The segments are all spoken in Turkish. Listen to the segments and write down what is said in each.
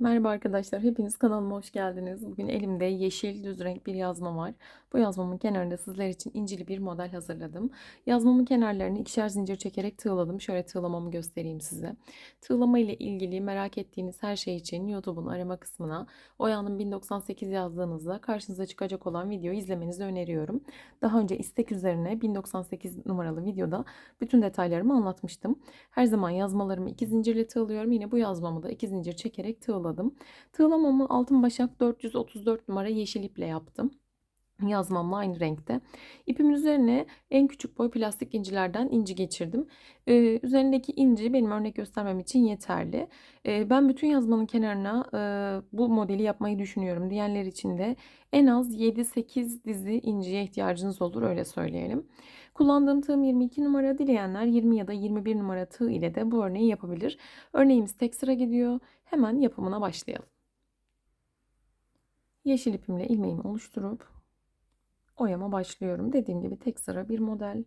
Merhaba arkadaşlar, hepiniz kanalıma hoş geldiniz. Bugün elimde yeşil düz renk bir yazma var. Bu yazmamın kenarında sizler için incili bir model hazırladım. Yazmamın kenarlarını ikişer zincir çekerek tığladım. Şöyle tığlamamı göstereyim size. Tığlama ile ilgili merak ettiğiniz her şey için YouTube'un arama kısmına Oya'nın 1098 yazdığınızda karşınıza çıkacak olan videoyu izlemenizi öneriyorum. Daha önce istek üzerine 1098 numaralı videoda bütün detaylarımı anlatmıştım. Her zaman yazmalarımı iki zincirle tığlıyorum. Yine bu yazmamı da iki zincir çekerek tığladım tığladım. Tığlamamı altın başak 434 numara yeşil iple yaptım. Yazmamla aynı renkte. İpimin üzerine en küçük boy plastik incilerden inci geçirdim. Ee, üzerindeki inci benim örnek göstermem için yeterli. Ee, ben bütün yazmanın kenarına e, bu modeli yapmayı düşünüyorum. Diğerler için de en az 7-8 dizi inciye ihtiyacınız olur öyle söyleyelim. Kullandığım tığım 22 numara dileyenler 20 ya da 21 numara tığ ile de bu örneği yapabilir. Örneğimiz tek sıra gidiyor. Hemen yapımına başlayalım. Yeşil ipimle ilmeğimi oluşturup oyama başlıyorum. Dediğim gibi tek sıra bir model.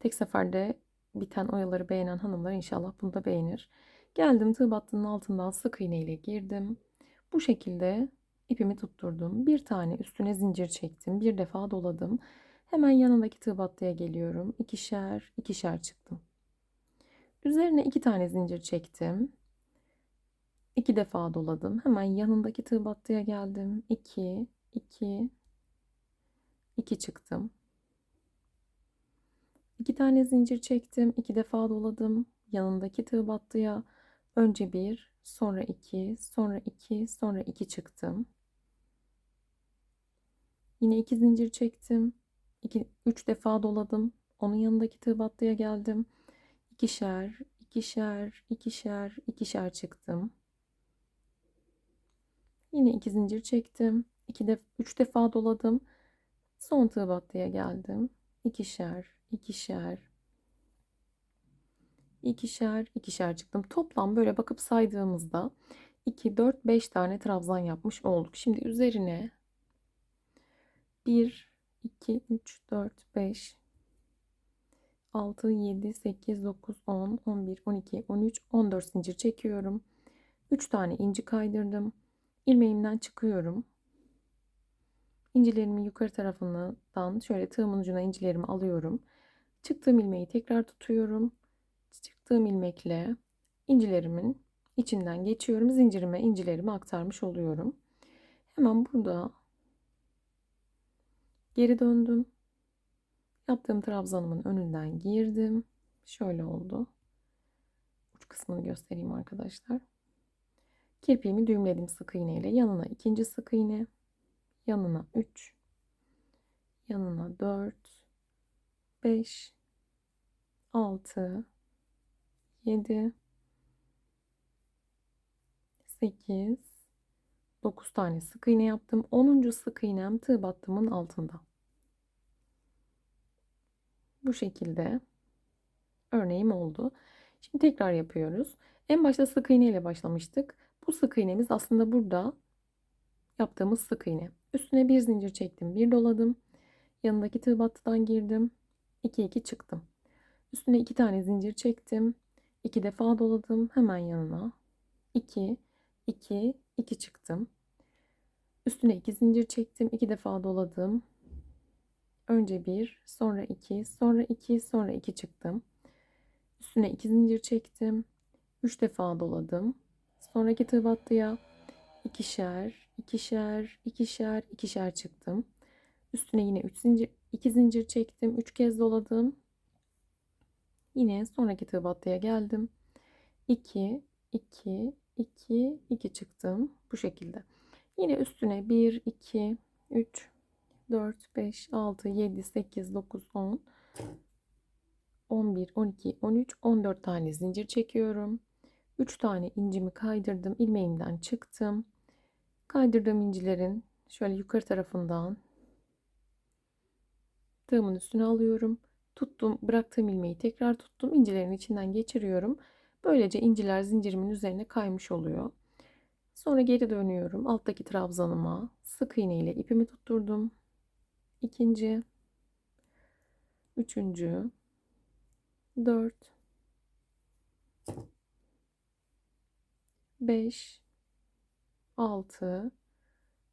Tek seferde biten oyaları beğenen hanımlar inşallah bunu da beğenir. Geldim tığ battının altından sık iğne ile girdim. Bu şekilde ipimi tutturdum. Bir tane üstüne zincir çektim. Bir defa doladım. Hemen yanındaki tığ battıya geliyorum. İkişer, ikişer çıktım. Üzerine iki tane zincir çektim. İki defa doladım. Hemen yanındaki tığ battıya geldim. 2 2 2 çıktım. İki tane zincir çektim. iki defa doladım. Yanındaki tığ battıya önce bir, sonra iki, sonra iki, sonra iki çıktım. Yine iki zincir çektim. 2 3 defa doladım. Onun yanındaki tığ battıya geldim. İkişer, ikişer, ikişer, ikişer çıktım. Yine iki zincir çektim. 2 de 3 defa doladım. Son tığ battıya geldim. İkişer, ikişer, ikişer, ikişer çıktım. Toplam böyle bakıp saydığımızda 2, 4, 5 tane trabzan yapmış olduk. Şimdi üzerine 1, 2, 3, 4, 5, 6, 7, 8, 9, 10, 11, 12, 13, 14 zincir çekiyorum. 3 tane inci kaydırdım ilmeğimden çıkıyorum. İncilerimi yukarı tarafından şöyle tığımın ucuna incilerimi alıyorum. Çıktığım ilmeği tekrar tutuyorum. Çıktığım ilmekle incilerimin içinden geçiyorum. Zincirime incilerimi aktarmış oluyorum. Hemen burada geri döndüm. Yaptığım trabzanımın önünden girdim. Şöyle oldu. Uç kısmını göstereyim arkadaşlar. Kirpiğimi düğümledim sık iğne ile. Yanına ikinci sık iğne. Yanına 3. Yanına 4. 5. 6. 7. 8. 9 tane sık iğne yaptım. 10. sık iğnem tığ battımın altında. Bu şekilde örneğim oldu. Şimdi tekrar yapıyoruz. En başta sık iğne ile başlamıştık. Bu sık iğnemiz aslında burada yaptığımız sık iğne. Üstüne bir zincir çektim, bir doladım. Yanındaki tığ battıdan girdim. 2 2 çıktım. Üstüne iki tane zincir çektim. iki defa doladım. Hemen yanına 2 2 2 çıktım. Üstüne iki zincir çektim. iki defa doladım. Önce bir, sonra iki, sonra iki, sonra iki çıktım. Üstüne iki zincir çektim. Üç defa doladım. Sonraki tığ battıya ikişer, ikişer, ikişer, ikişer çıktım. Üstüne yine 3 zincir, 2 zincir çektim. 3 kez doladım. Yine sonraki tığ battıya geldim. 2, 2, 2, 2 çıktım. Bu şekilde. Yine üstüne 1, 2, 3, 4, 5, 6, 7, 8, 9, 10, 11, 12, 13, 14 tane zincir çekiyorum. 3 tane incimi kaydırdım. ilmeğimden çıktım. Kaydırdığım incilerin şöyle yukarı tarafından tığımın üstüne alıyorum. Tuttum, bıraktığım ilmeği tekrar tuttum. incilerin içinden geçiriyorum. Böylece inciler zincirimin üzerine kaymış oluyor. Sonra geri dönüyorum. Alttaki trabzanıma sık iğne ile ipimi tutturdum. İkinci, üçüncü, dört, 5 6,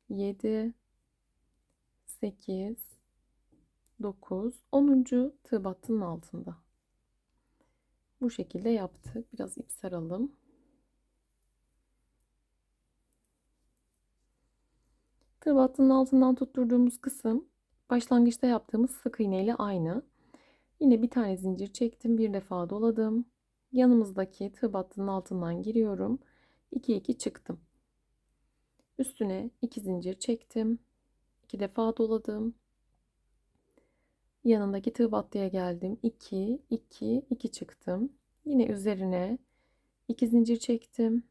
7, 8, 9, 10. tığ altında. Bu şekilde yaptık. Biraz ip saralım. Tığ altından tutturduğumuz kısım başlangıçta yaptığımız sık iğne ile aynı. Yine bir tane zincir çektim. Bir defa doladım. Yanımızdaki tığ altından giriyorum. 2 2 çıktım. Üstüne 2 zincir çektim. 2 defa doladım. Yanındaki tığ battıya geldim. 2 2 2 çıktım. Yine üzerine 2 zincir çektim.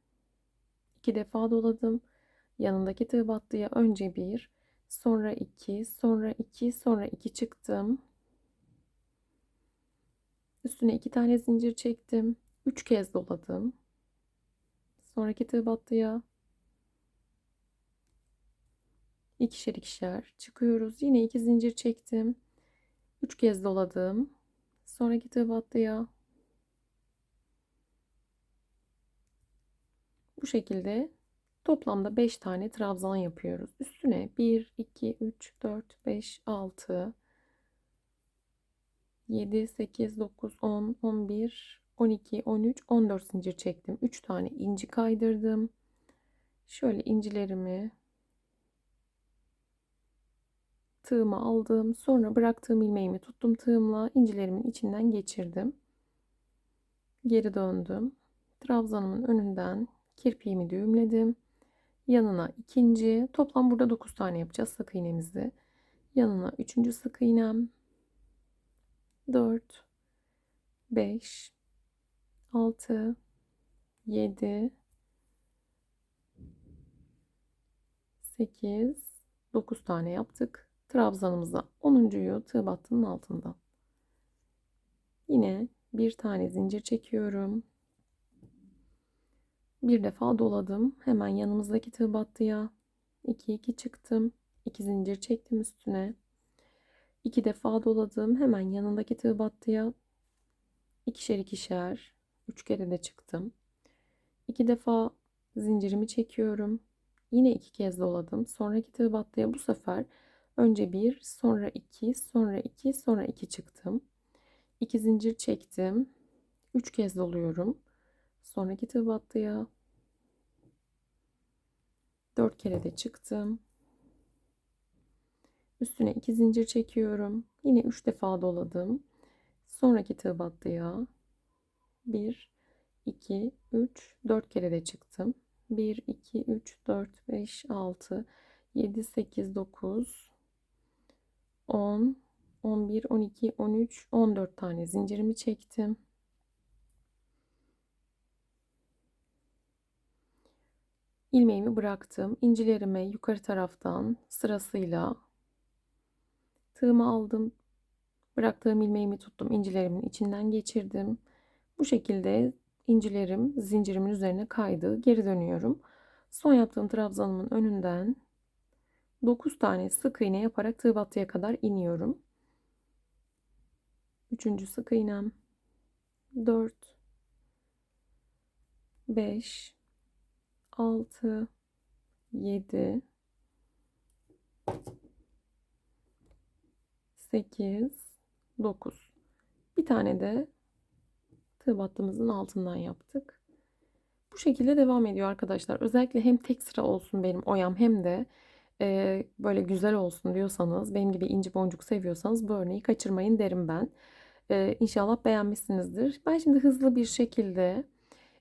2 defa doladım. Yanındaki tığ battıya önce 1, sonra 2, sonra 2, sonra 2 çıktım. Üstüne 2 tane zincir çektim. 3 kez doladım. Sonraki tığ battıya ikişer ikişer çıkıyoruz. Yine 2 zincir çektim. 3 kez doladım. Sonraki tığ battıya bu şekilde Toplamda 5 tane trabzan yapıyoruz. Üstüne 1, 2, 3, 4, 5, 6, 7, 8, 9, 10, 11, 12, 13, 14 zincir çektim. 3 tane inci kaydırdım. Şöyle incilerimi tığıma aldım. Sonra bıraktığım ilmeğimi tuttum tığımla incilerimin içinden geçirdim. Geri döndüm. Trabzanımın önünden kirpiğimi düğümledim yanına ikinci toplam burada 9 tane yapacağız sık iğnemizi yanına üçüncü sık iğnem 4 5 6 7 8 9 tane yaptık trabzanımıza 10.yu tığ battının altından yine bir tane zincir çekiyorum bir defa doladım. Hemen yanımızdaki tığ battıya 2 2 çıktım. 2 zincir çektim üstüne. 2 defa doladım. Hemen yanındaki tığ battıya ikişer ikişer 3 kere de çıktım. 2 defa zincirimi çekiyorum. Yine iki kez doladım. Sonraki tığ battıya bu sefer önce bir, sonra iki, sonra iki, sonra iki çıktım. 2 zincir çektim. 3 kez doluyorum. Sonraki tığ battıya 4 kere de çıktım. Üstüne 2 zincir çekiyorum. Yine 3 defa doladım. Sonraki tığ battıya 1 2 3 4 kere de çıktım. 1 2 3 4 5 6 7 8 9 10 11 12 13 14 tane zincirimi çektim. ilmeğimi bıraktım. İncilerime yukarı taraftan sırasıyla tığımı aldım. Bıraktığım ilmeğimi tuttum. İncilerimin içinden geçirdim. Bu şekilde incilerim zincirimin üzerine kaydı. Geri dönüyorum. Son yaptığım trabzanımın önünden 9 tane sık iğne yaparak tığ battıya kadar iniyorum. Üçüncü sık iğnem. 4 5 6 7 8 9 bir tane de tığ battığımızın altından yaptık. Bu şekilde devam ediyor arkadaşlar. Özellikle hem tek sıra olsun benim oyam hem de e, böyle güzel olsun diyorsanız benim gibi inci boncuk seviyorsanız bu örneği kaçırmayın derim ben. E, inşallah beğenmişsinizdir. Ben şimdi hızlı bir şekilde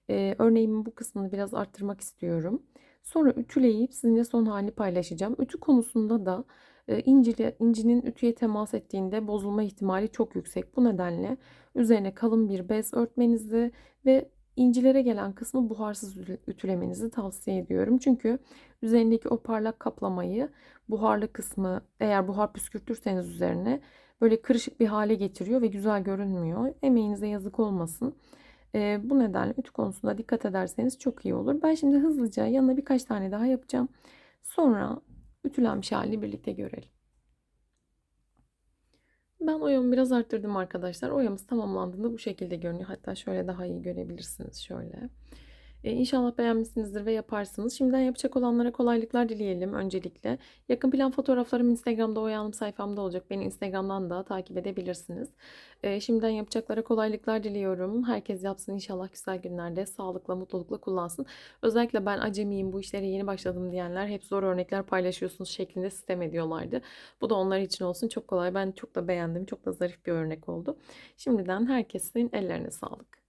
e, örneğimin bu kısmını biraz arttırmak istiyorum. Sonra ütüleyip sizinle son halini paylaşacağım. Ütü konusunda da e, incili, incinin ütüye temas ettiğinde bozulma ihtimali çok yüksek. Bu nedenle üzerine kalın bir bez örtmenizi ve incilere gelen kısmı buharsız ütülemenizi tavsiye ediyorum. Çünkü üzerindeki o parlak kaplamayı buharlı kısmı eğer buhar püskürtürseniz üzerine böyle kırışık bir hale getiriyor ve güzel görünmüyor. Emeğinize yazık olmasın. E, bu nedenle ütü konusunda dikkat ederseniz çok iyi olur. Ben şimdi hızlıca yanına birkaç tane daha yapacağım. Sonra ütülenmiş halini birlikte görelim. Ben oyamı biraz arttırdım arkadaşlar. Oyamız tamamlandığında bu şekilde görünüyor. Hatta şöyle daha iyi görebilirsiniz. Şöyle. E, İnşallah beğenmişsinizdir ve yaparsınız. Şimdiden yapacak olanlara kolaylıklar dileyelim öncelikle. Yakın plan fotoğraflarım Instagram'da Oya sayfamda olacak. Beni Instagram'dan da takip edebilirsiniz. E, şimdiden yapacaklara kolaylıklar diliyorum. Herkes yapsın inşallah güzel günlerde sağlıkla, mutlulukla kullansın. Özellikle ben acemiyim, bu işlere yeni başladım diyenler hep zor örnekler paylaşıyorsunuz şeklinde sistem ediyorlardı. Bu da onlar için olsun çok kolay. Ben çok da beğendim. Çok da zarif bir örnek oldu. Şimdiden herkesin ellerine sağlık.